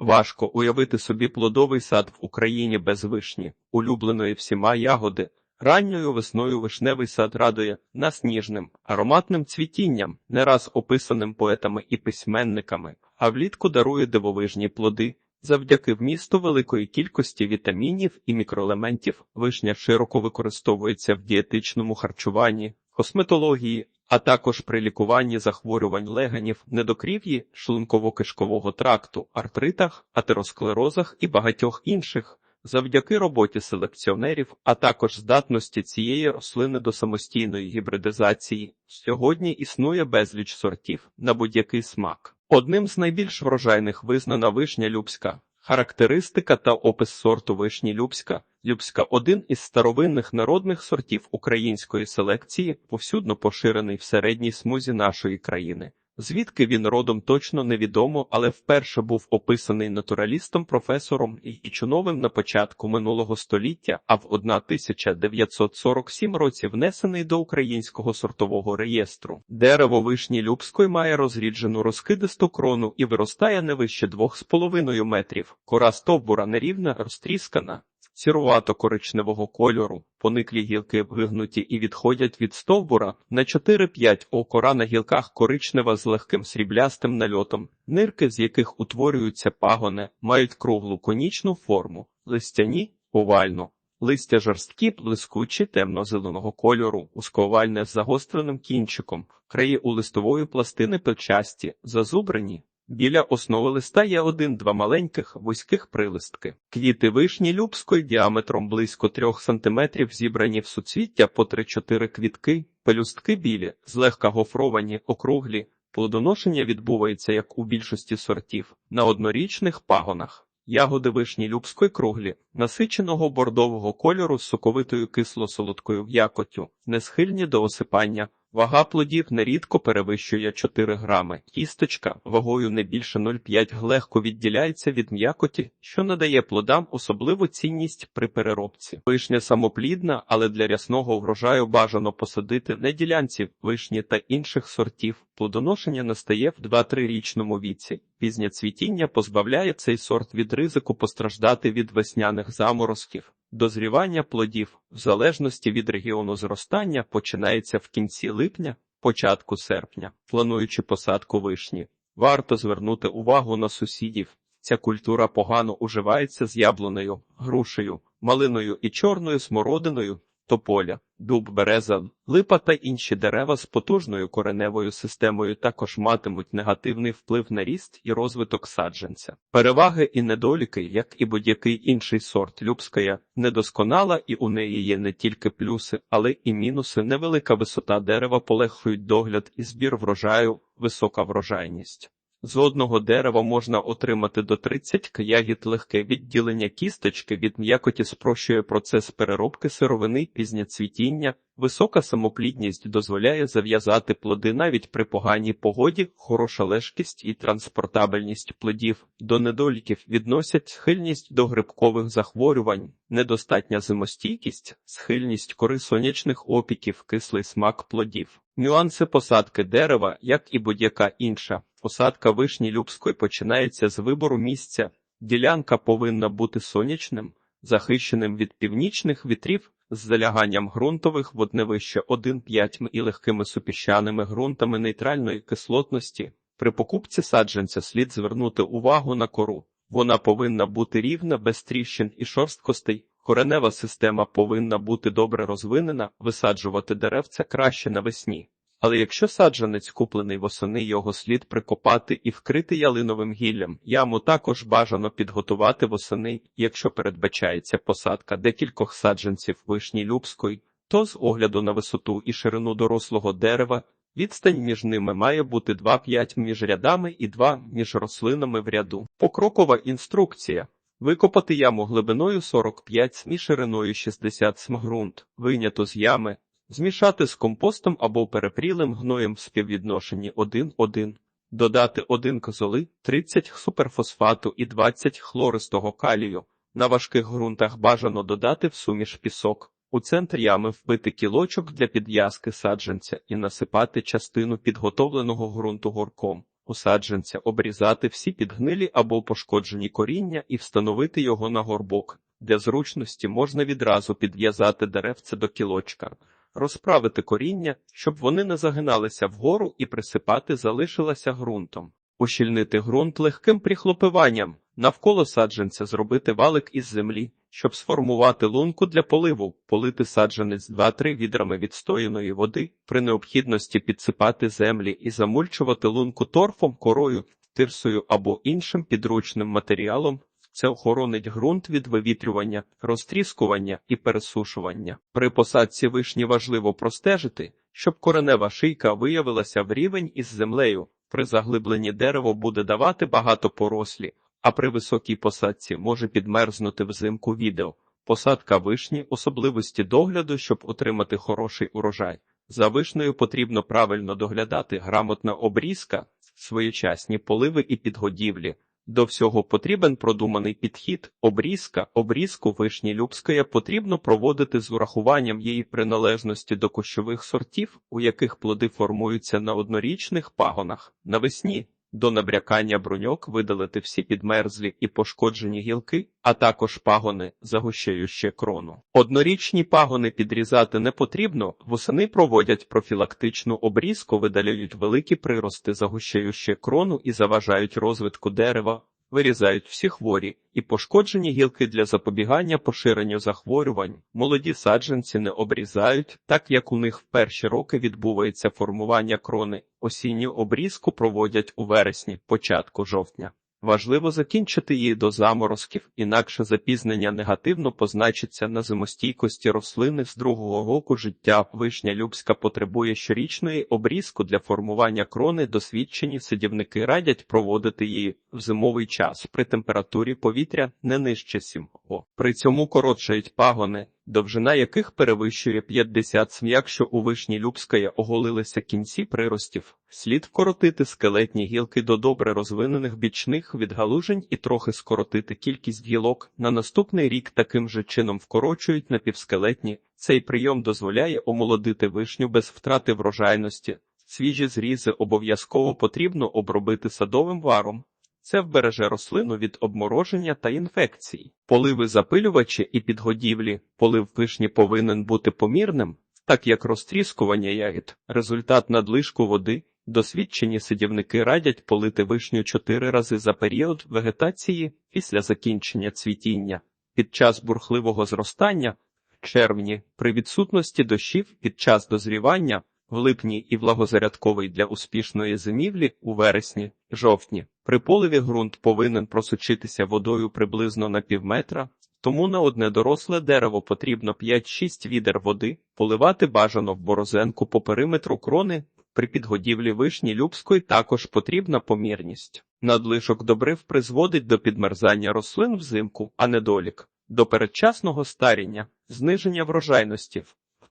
Важко уявити собі плодовий сад в Україні без вишні, улюбленої всіма ягоди. Ранньою весною вишневий сад радує нас ніжним, ароматним цвітінням, не раз описаним поетами і письменниками, а влітку дарує дивовижні плоди. Завдяки вмісту великої кількості вітамінів і мікроелементів вишня широко використовується в дієтичному харчуванні, косметології, а також при лікуванні захворювань легенів, недокрів'ї, шлунково-кишкового тракту, артритах, атеросклерозах і багатьох інших. Завдяки роботі селекціонерів, а також здатності цієї рослини до самостійної гібридизації, сьогодні існує безліч сортів на будь-який смак. Одним з найбільш врожайних визнана вишня Любська. Характеристика та опис сорту вишні Любська. Любська один із старовинних народних сортів української селекції, повсюдно поширений в середній смузі нашої країни. Звідки він родом точно невідомо, але вперше був описаний натуралістом професором Ічуновим на початку минулого століття, а в 1947 році внесений до українського сортового реєстру. Дерево вишні Любської має розріджену розкидисту крону і виростає не вище 2,5 метрів. Кора стовбура нерівна, розтріскана. Сірувато-коричневого кольору, пониклі гілки вигнуті і відходять від стовбура на 4-5 окора на гілках коричнева з легким сріблястим нальотом, нирки, з яких утворюються пагони, мають круглу конічну форму, листяні овальну. Листя жорсткі, блискучі, темно-зеленого кольору, узковальне з загостреним кінчиком, краї у листової пластини печасті, зазубрені. Біля основи листа є один-два маленьких вузьких прилистки. Квіти вишні любської діаметром близько 3 см зібрані в суцвіття по 3-4 квітки, пелюстки білі, злегка гофровані, округлі. Плодоношення відбувається, як у більшості сортів, на однорічних пагонах. Ягоди вишні любської круглі, насиченого бордового кольору з соковитою кисло-солодкою м'якоттю, не схильні до осипання. Вага плодів нерідко перевищує 4 грами. Кісточка вагою не більше 0,5 легко відділяється від м'якоті, що надає плодам особливу цінність при переробці. Вишня самоплідна, але для рясного врожаю бажано посадити не ділянці вишні та інших сортів. Плодоношення настає в 2-3 річному віці. Пізнє цвітіння позбавляє цей сорт від ризику постраждати від весняних заморозків. Дозрівання плодів, в залежності від регіону зростання, починається в кінці липня, початку серпня. Плануючи посадку вишні, варто звернути увагу на сусідів. Ця культура погано уживається з яблуною, грушею, малиною і чорною смородиною, тополя, дуб, береза, липа та інші дерева з потужною кореневою системою також матимуть негативний вплив на ріст і розвиток саджанця. Переваги і недоліки, як і будь-який інший сорт любская, недосконала, і у неї є не тільки плюси, але і мінуси. Невелика висота дерева полегшують догляд і збір врожаю, висока врожайність. З одного дерева можна отримати до 30 ягід легке відділення кісточки від м'якоті спрощує процес переробки сировини, пізнє цвітіння, висока самоплідність дозволяє зав'язати плоди навіть при поганій погоді, хороша лежкість і транспортабельність плодів. До недоліків відносять схильність до грибкових захворювань, недостатня зимостійкість, схильність кори сонячних опіків, кислий смак плодів. Нюанси посадки дерева, як і будь-яка інша. Посадка вишні Любської починається з вибору місця. Ділянка повинна бути сонячним, захищеним від північних вітрів, з заляганням ґрунтових вод не вище 1,5 і легкими супіщаними ґрунтами нейтральної кислотності. При покупці саджанця слід звернути увагу на кору. Вона повинна бути рівна, без тріщин і шорсткостей. Коренева система повинна бути добре розвинена, висаджувати деревця краще навесні. Але якщо саджанець куплений восени, його слід прикопати і вкрити ялиновим гіллям. Яму також бажано підготувати восени, якщо передбачається посадка декількох саджанців вишні Любської, то з огляду на висоту і ширину дорослого дерева відстань між ними має бути 2,5 між рядами і 2 між рослинами в ряду. Покрокова інструкція. Викопати яму глибиною 45 см і шириною 60 см ґрунт, вийнято з ями, Змішати з компостом або перепрілим гноєм в співвідношенні 1-1. Додати 1 козоли, 30 суперфосфату і 20 хлористого калію. На важких ґрунтах бажано додати в суміш пісок. У центр ями вбити кілочок для підв'язки саджанця і насипати частину підготовленого ґрунту горком. у саджанця обрізати всі підгнилі або пошкоджені коріння і встановити його на горбок. Для зручності можна відразу підв'язати деревце до кілочка, розправити коріння, щоб вони не загиналися вгору і присипати залишилася ґрунтом. Ущільнити ґрунт легким прихлопиванням, навколо саджанця зробити валик із землі, щоб сформувати лунку для поливу, полити саджанець 2-3 відрами відстояної води, при необхідності підсипати землі і замульчувати лунку торфом, корою, тирсою або іншим підручним матеріалом. Це охоронить ґрунт від вивітрювання, розтріскування і пересушування. При посадці вишні важливо простежити, щоб коренева шийка виявилася в рівень із землею. При заглибленні дерево буде давати багато порослі, а при високій посадці може підмерзнути взимку відео. Посадка вишні, особливості догляду, щоб отримати хороший урожай. За вишнею потрібно правильно доглядати грамотна обрізка, своєчасні поливи і підгодівлі. До всього потрібен продуманий підхід, обрізка, обрізку вишні Любської потрібно проводити з урахуванням її приналежності до кощових сортів, у яких плоди формуються на однорічних пагонах. Навесні до набрякання бруньок видалити всі підмерзлі і пошкоджені гілки, а також пагони, загущаючи крону. Однорічні пагони підрізати не потрібно, восени проводять профілактичну обрізку, видаляють великі прирости, загущаючи крону і заважають розвитку дерева. Вирізають всі хворі і пошкоджені гілки для запобігання поширенню захворювань. Молоді саджанці не обрізають, так як у них в перші роки відбувається формування крони. Осінню обрізку проводять у вересні, початку жовтня. Важливо закінчити її до заморозків, інакше запізнення негативно позначиться на зимостійкості рослини з другого року життя. Вишня Любська потребує щорічної обрізку для формування крони. Досвідчені садівники радять проводити її в зимовий час при температурі повітря не нижче 7 О. При цьому коротшають пагони, довжина яких перевищує 50 см. Якщо у вишні Любської оголилися кінці приростів, слід вкоротити скелетні гілки до добре розвинених бічних відгалужень і трохи скоротити кількість гілок. На наступний рік таким же чином вкорочують напівскелетні. Цей прийом дозволяє омолодити вишню без втрати врожайності. Свіжі зрізи обов'язково потрібно обробити садовим варом. Це вбереже рослину від обмороження та інфекцій. Поливи запилювачі і підгодівлі. Полив вишні повинен бути помірним, так як розтріскування ягід. Результат надлишку води. Досвідчені садівники радять полити вишню чотири рази за період вегетації після закінчення цвітіння. Під час бурхливого зростання в червні, при відсутності дощів під час дозрівання, в липні і влагозарядковий для успішної зимівлі у вересні, жовтні. При поливі ґрунт повинен просочитися водою приблизно на півметра, тому на одне доросле дерево потрібно 5-6 відер води, поливати бажано в борозенку по периметру крони. При підгодівлі вишні Любської також потрібна помірність. Надлишок добрив призводить до підмерзання рослин взимку, а недолік, до передчасного старіння, зниження врожайності,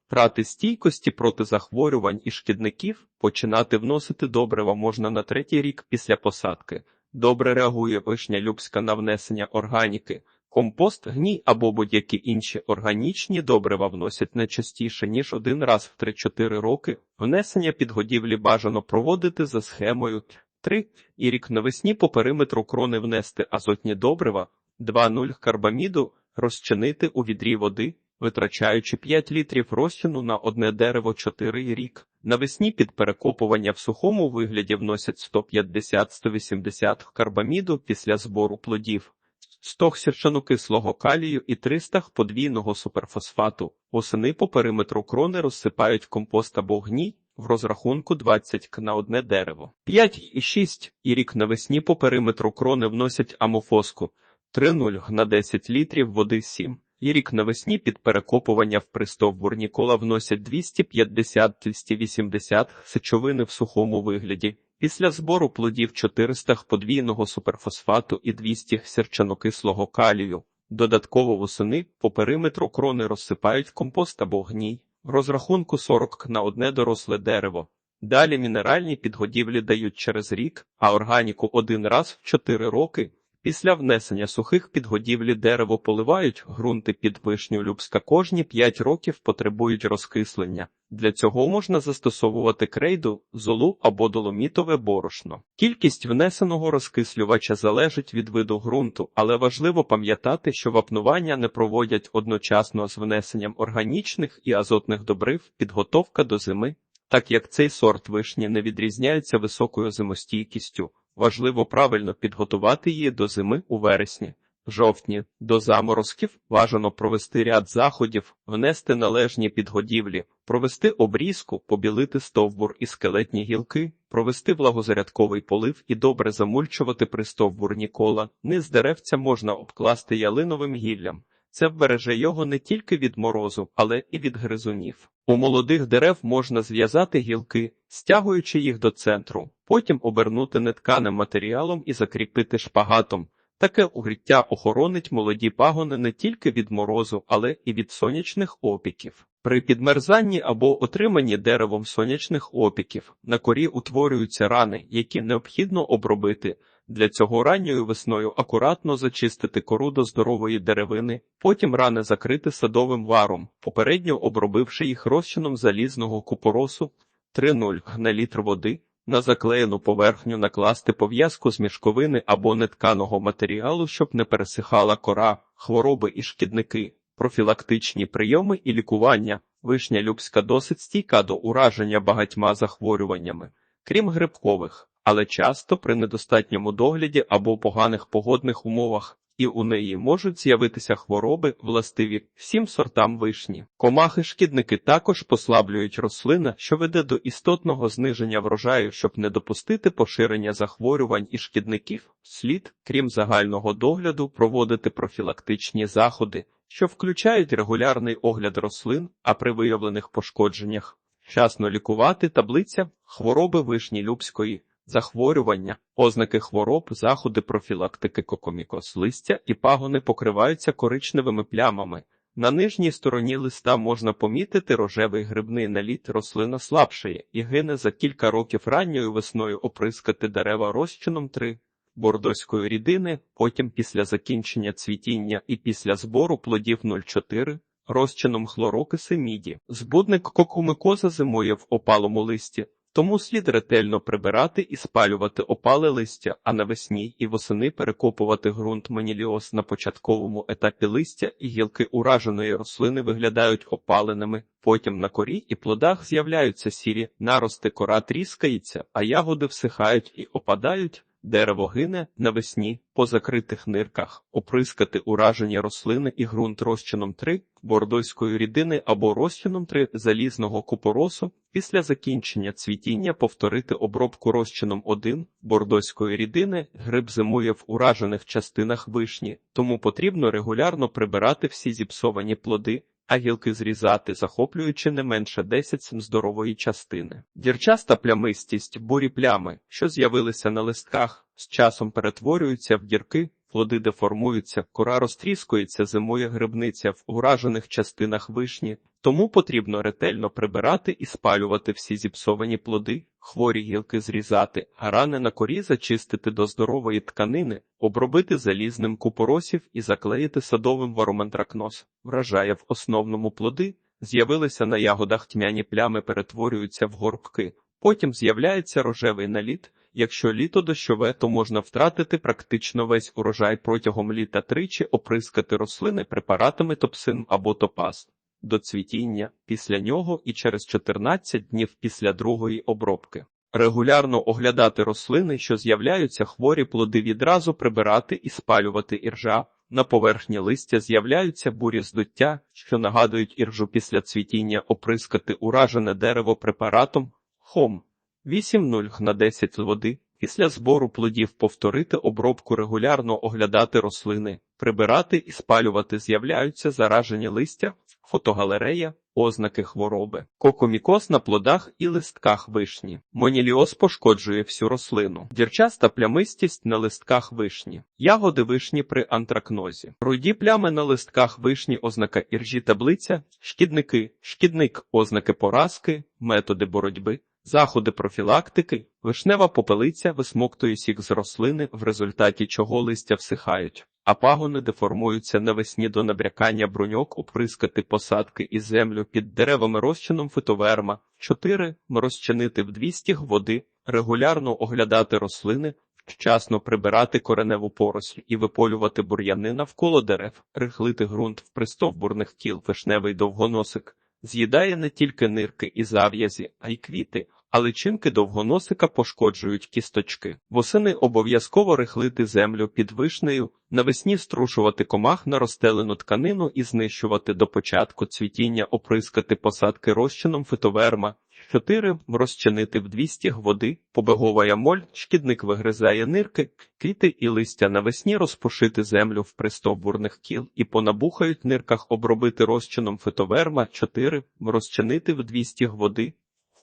втрати стійкості проти захворювань і шкідників, починати вносити добрива можна на третій рік після посадки. Добре реагує вишня Любська на внесення органіки. Компост, гній або будь-які інші органічні добрива вносять не частіше, ніж один раз в 3-4 роки. Внесення підгодівлі бажано проводити за схемою 3 і рік навесні по периметру крони внести азотні добрива, 2-0 карбаміду, розчинити у відрі води, витрачаючи 5 літрів розчину на одне дерево 4 рік. Навесні під перекопування в сухому вигляді вносять 150-180 карбаміду після збору плодів. 100 сірчанокислого калію і 300 подвійного суперфосфату. Осени по периметру крони розсипають компост або гній в розрахунку 20 к на одне дерево. 5 і 6 і рік навесні по периметру крони вносять амофоску 3,0 на 10 літрів води 7. І рік навесні під перекопування в пристовбурні кола вносять 250-280 сечовини в сухому вигляді. Після збору плодів 400 подвійного суперфосфату і 200 сірчанокислого калію. Додатково восени по периметру крони розсипають компост або гній, розрахунку 40 на одне доросле дерево. Далі мінеральні підгодівлі дають через рік, а органіку один раз в 4 роки. Після внесення сухих підгодівлі дерево поливають, ґрунти під вишню Любська кожні 5 років потребують розкислення. Для цього можна застосовувати крейду, золу або доломітове борошно. Кількість внесеного розкислювача залежить від виду ґрунту, але важливо пам'ятати, що вапнування не проводять одночасно з внесенням органічних і азотних добрив, підготовка до зими. Так як цей сорт вишні не відрізняється високою зимостійкістю, важливо правильно підготувати її до зими у вересні. Жовтні до заморозків бажано провести ряд заходів, внести належні підгодівлі, провести обрізку, побілити стовбур і скелетні гілки, провести влагозарядковий полив і добре замульчувати пристовбурні кола. Низ деревця можна обкласти ялиновим гіллям. Це вбереже його не тільки від морозу, але і від гризунів. У молодих дерев можна зв'язати гілки, стягуючи їх до центру, потім обернути нетканим матеріалом і закріпити шпагатом. Таке укриття охоронить молоді пагони не тільки від морозу, але і від сонячних опіків. При підмерзанні або отриманні деревом сонячних опіків на корі утворюються рани, які необхідно обробити. Для цього ранньою весною акуратно зачистити кору до здорової деревини, потім рани закрити садовим варом, попередньо обробивши їх розчином залізного купоросу 3,0 на літр води. На заклеєну поверхню накласти пов'язку з мішковини або нетканого матеріалу, щоб не пересихала кора, хвороби і шкідники, профілактичні прийоми і лікування. Вишня любська досить стійка до ураження багатьма захворюваннями, крім грибкових, але часто при недостатньому догляді або поганих погодних умовах. І у неї можуть з'явитися хвороби, властиві всім сортам вишні. Комахи-шкідники також послаблюють рослина, що веде до істотного зниження врожаю, щоб не допустити поширення захворювань і шкідників. Слід, крім загального догляду, проводити профілактичні заходи, що включають регулярний огляд рослин, а при виявлених пошкодженнях вчасно лікувати таблиця хвороби вишні любської захворювання, ознаки хвороб, заходи профілактики кокомікоз листя і пагони покриваються коричневими плямами. На нижній стороні листа можна помітити рожевий грибний наліт, рослина слабшає і гине за кілька років ранньою весною оприскати дерева розчином 3 бордоської рідини, потім після закінчення цвітіння і після збору плодів 0,4 розчином хлорокиси міді. Збудник кокомикоза зимує в опалому листі. Тому слід ретельно прибирати і спалювати опале листя, а навесні і восени перекопувати ґрунт маніліоз на початковому етапі листя і гілки ураженої рослини виглядають опаленими. Потім на корі і плодах з'являються сірі нарости, кора тріскається, а ягоди всихають і опадають. Дерево гине навесні по закритих нирках, оприскати уражені рослини і ґрунт розчином 3 бордойської рідини або розчином 3 залізного купоросу. Після закінчення цвітіння повторити обробку розчином 1 бордойської рідини. Гриб зимує в уражених частинах вишні, тому потрібно регулярно прибирати всі зіпсовані плоди а гілки зрізати, захоплюючи не менше 10 см здорової частини. Дірчаста плямистість, бурі плями, що з'явилися на листках, з часом перетворюються в дірки, плоди деформуються, кора розтріскується, зимує грибниця в уражених частинах вишні, тому потрібно ретельно прибирати і спалювати всі зіпсовані плоди, хворі гілки зрізати, а рани на корі зачистити до здорової тканини, обробити залізним купоросів і заклеїти садовим вароментракноз. Вражає в основному плоди, з'явилися на ягодах тьмяні плями, перетворюються в горбки. Потім з'являється рожевий наліт. Якщо літо дощове, то можна втратити практично весь урожай протягом літа тричі оприскати рослини препаратами топсин або топаз до цвітіння, після нього і через 14 днів після другої обробки. Регулярно оглядати рослини, що з'являються хворі плоди відразу прибирати і спалювати іржа. На поверхні листя з'являються бурі здуття, що нагадують іржу після цвітіння оприскати уражене дерево препаратом хом 8,0 на 10 води. Після збору плодів повторити обробку регулярно оглядати рослини, прибирати і спалювати з'являються заражені листя, фотогалерея, ознаки хвороби, кокомікоз на плодах і листках вишні. Моніліоз пошкоджує всю рослину, дірчаста плямистість на листках вишні, ягоди вишні при антракнозі, руді плями на листках вишні, ознака іржі таблиця, шкідники, шкідник, ознаки поразки, методи боротьби. Заходи профілактики, вишнева попелиця висмоктує сік з рослини, в результаті чого листя всихають, а пагони деформуються навесні до набрякання бруньок, оприскати посадки і землю під деревами розчином фитоверма. 4. Розчинити в 200 г води, регулярно оглядати рослини, вчасно прибирати кореневу поросль і виполювати бур'яни навколо дерев, рихлити ґрунт в пристовбурних кіл вишневий довгоносик. З'їдає не тільки нирки і зав'язі, а й квіти, а личинки довгоносика пошкоджують кісточки. Восени обов'язково рихлити землю під вишнею, навесні струшувати комах на розстелену тканину і знищувати до початку цвітіння, оприскати посадки розчином фитоверма. 4. Розчинити в 200 води, побеговая моль, шкідник вигризає нирки, квіти і листя навесні розпушити землю в пристовбурних кіл і по набухають нирках обробити розчином фитоверма. 4. Розчинити в 200 г води,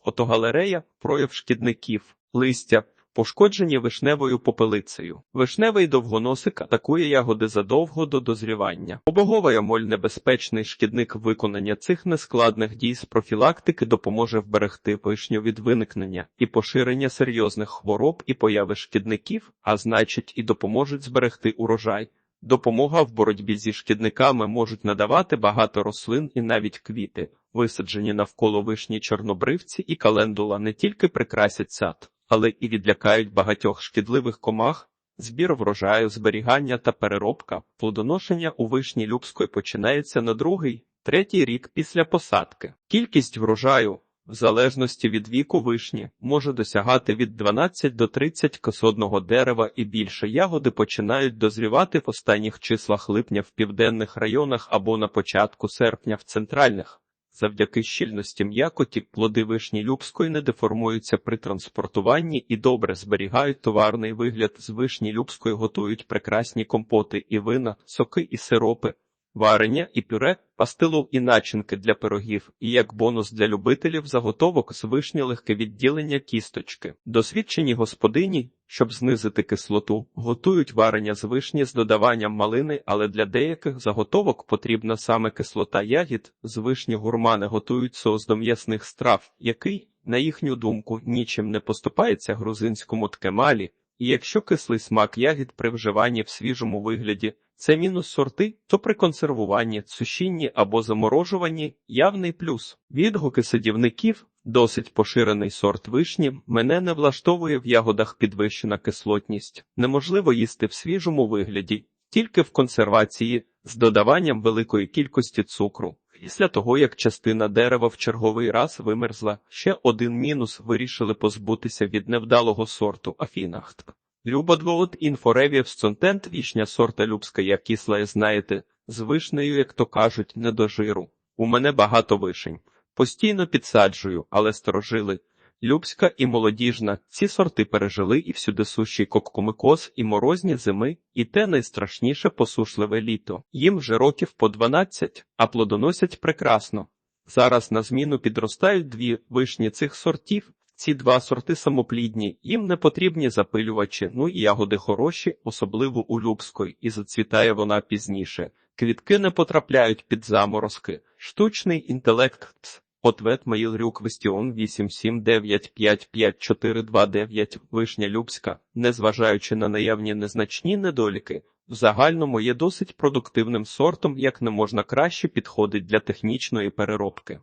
Фотогалерея прояв шкідників, листя, пошкоджені вишневою попелицею. Вишневий довгоносик атакує ягоди задовго до дозрівання. Обоговая моль небезпечний шкідник виконання цих нескладних дій з профілактики допоможе вберегти вишню від виникнення і поширення серйозних хвороб і появи шкідників, а значить і допоможуть зберегти урожай. Допомога в боротьбі зі шкідниками можуть надавати багато рослин і навіть квіти. Висаджені навколо вишні чорнобривці і календула не тільки прикрасять сад, але і відлякають багатьох шкідливих комах. Збір врожаю, зберігання та переробка, плодоношення у вишні Любської починається на другий, третій рік після посадки. Кількість врожаю, в залежності від віку вишні, може досягати від 12 до 30 кос одного дерева і більше. Ягоди починають дозрівати в останніх числах липня в південних районах або на початку серпня в центральних. Завдяки щільності м'якоті плоди вишні Любської не деформуються при транспортуванні і добре зберігають товарний вигляд. З вишні Любської готують прекрасні компоти і вина, соки і сиропи, варення і пюре, пастилу і начинки для пирогів, і як бонус для любителів заготовок з вишні легке відділення кісточки. Досвідчені господині, щоб знизити кислоту, готують варення з вишні з додаванням малини, але для деяких заготовок потрібна саме кислота ягід. З вишні гурмани готують соус до м'ясних страв, який, на їхню думку, нічим не поступається грузинському ткемалі. І якщо кислий смак ягід при вживанні в свіжому вигляді це мінус сорти, то при консервуванні, сушінні або заморожуванні явний плюс. Відгуки садівників досить поширений сорт вишні мене не влаштовує в ягодах підвищена кислотність. Неможливо їсти в свіжому вигляді, тільки в консервації з додаванням великої кількості цукру. Після того, як частина дерева в черговий раз вимерзла, ще один мінус вирішили позбутися від невдалого сорту Афінахт. Любодволот інфоревів сонтент вішня сорта любська, як кисла, знаєте, з вишнею, як то кажуть, не до жиру. У мене багато вишень. Постійно підсаджую, але сторожили. Любська і молодіжна, ці сорти пережили і всюди сущий коккомикоз, і морозні зими, і те найстрашніше посушливе літо. Їм вже років по 12, а плодоносять прекрасно. Зараз на зміну підростають дві вишні цих сортів. Ці два сорти самоплідні, їм не потрібні запилювачі, ну і ягоди хороші, особливо у Любської, і зацвітає вона пізніше. Квітки не потрапляють під заморозки. Штучний інтелект. Ответ Маїл Квестіон 879554229 Вишня Любська, незважаючи на наявні незначні недоліки, в загальному є досить продуктивним сортом, як не можна краще підходить для технічної переробки.